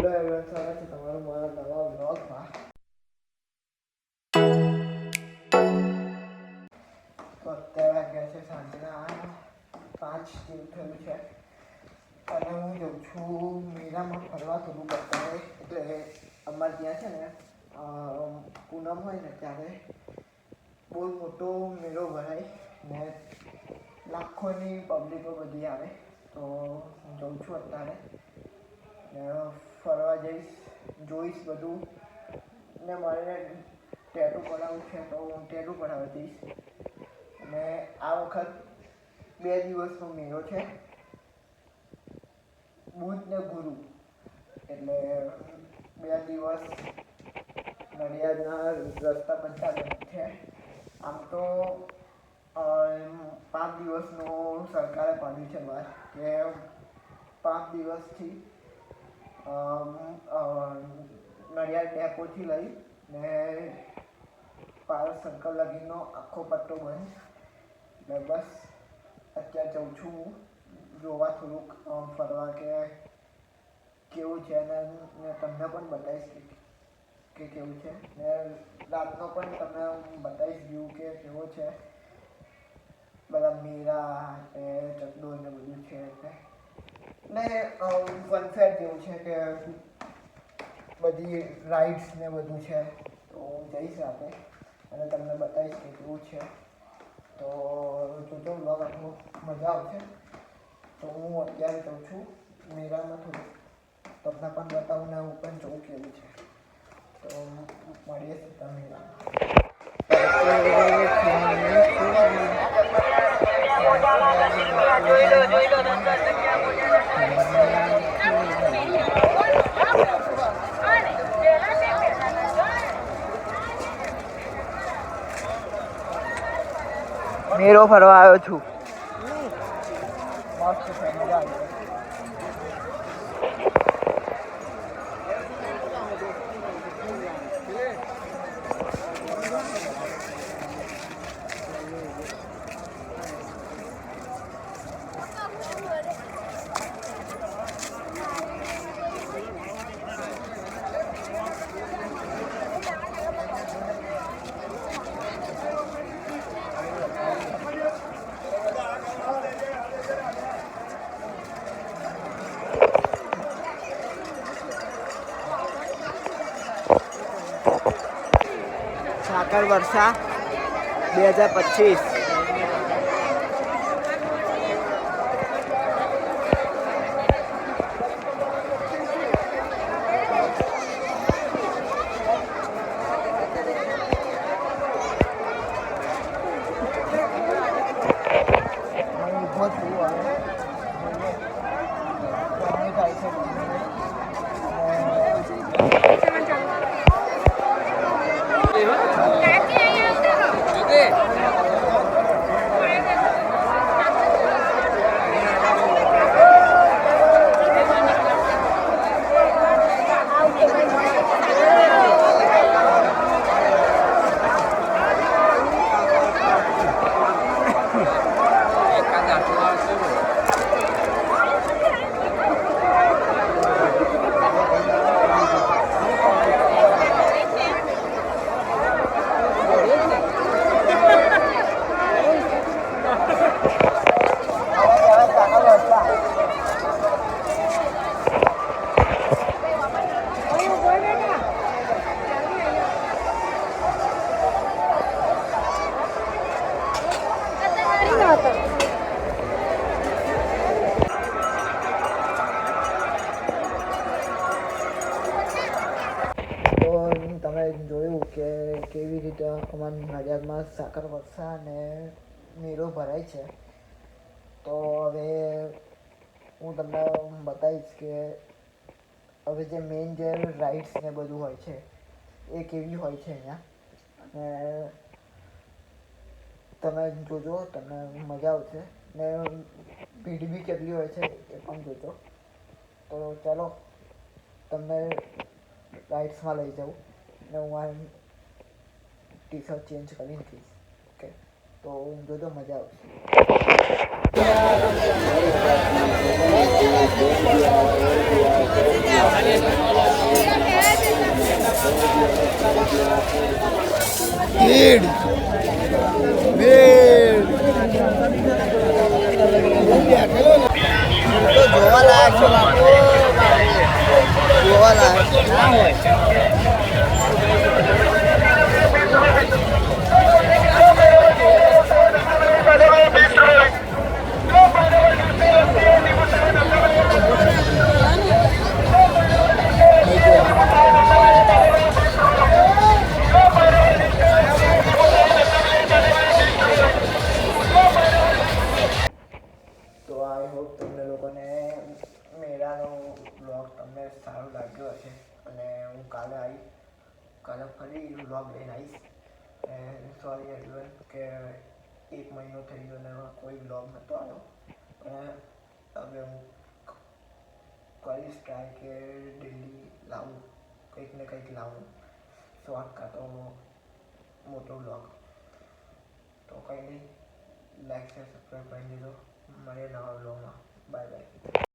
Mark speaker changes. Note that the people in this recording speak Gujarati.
Speaker 1: હેલો એવરીવન સ્વાગત છે તમારું મારા નવા બ્લોગમાં તો અત્યારે વાગ્યા છે સાંજના પાંચ જેવું થયું છે અને હું જઉં છું મેળામાં ફરવા થોડું બતાવે એટલે અમારે ત્યાં છે ને અ, પૂનમ હોય ને ત્યારે બહુ મોટો મેળો ભરાય ને લાખોની પબ્લિકો બધી આવે તો હું જઉં છું અત્યારે ને ફરવા જઈશ, જોઈશ બધું. ને મારે ટેટુ કરાવવું છે તો હું ટેટુ કરાવવા દઈશ. અને આ વખત બે દિવસનો મેળો છે. બુધ ને ગુરુ. એટલે બે દિવસ નડિયાદના રસ્તા પંચાયત છે. આમ તો પાંચ દિવસનું સરકારે પાડ્યું છે બહાર કે પાંચ દિવસથી નડિયાદ ડેપોથી લઈ ને પારસ સર્કલ લગીનો આખો પટ્ટો બંધ એટલે બસ, અત્યારે જઉં છું હું, જોવા થોડુંક ફરવા કે કેવું છે અને ને તમને પણ બતાવીશ કે કેવું છે. ને રાતનો પણ તમને બતાવીશ વ્યૂ કે કેવો છે. બધા મેરા એ ચકડોળ ને બધું છે એટલે ને વનસાઇડ જેવું છે કે બધી રાઇડ્સ ને બધું છે, તો હું જઈશ આપણે અને તમને બતાવીશ કે કેવું છે. તો જોજો બ્લોગ આટલો મજા આવશે. તો હું અત્યારે જઉં છું મેરામાં થોડું તમને પણ બતાવું ને હું પણ જોઉં કેવું છે તો મળીએ સીધા મેળો ફરવા આવ્યો છું. સાકર વર્ષા બે હજાર પચીસ ઊભો છું હવે ગરમી થાય છે ગરમી. તો તમે કેવી રીતે અમારા નડિયાદમાં સાકર વર્ષા અને મેળો ભરાય છે. તો હવે હું તમને બતાવીશ કે હવે જે મેઇન જે રાઇડ્સ ને બધું હોય છે, એ કેવી હોય છે અહીંયા. અને તમે જોજો, તમને મજા આવશે. ને ભીડ બી કેટલી હોય છે એ પણ જોજો. તો ચાલો, તમને રાઇડ્સમાં લઈ જાઉં. ને હું
Speaker 2: que esa
Speaker 1: chinche caliente. Ok. તમને લોકોને મેળાનો બ્લોગ તમને સારો લાગ્યો હશે. અને હું કાલે આવી કાલે ફરી બ્લોગ લઈને આવીશ. સોરી એવરીવન કે એક મહિનો થઈ ગયો ને કોઈ બ્લોગ નહોતો આવ્યો. અને હવે હું કરીશ ટ્રાય કે ડેલી લાવું. કંઈક ને કંઈક લાવું. શોર્ટ કાં તો મોટો બ્લોગ તો કંઈ નહીં. લાઈક છે સબસ્ક્રાઈબ કરી દીધો મળીએ નવા બ્લોગમાં 拜拜。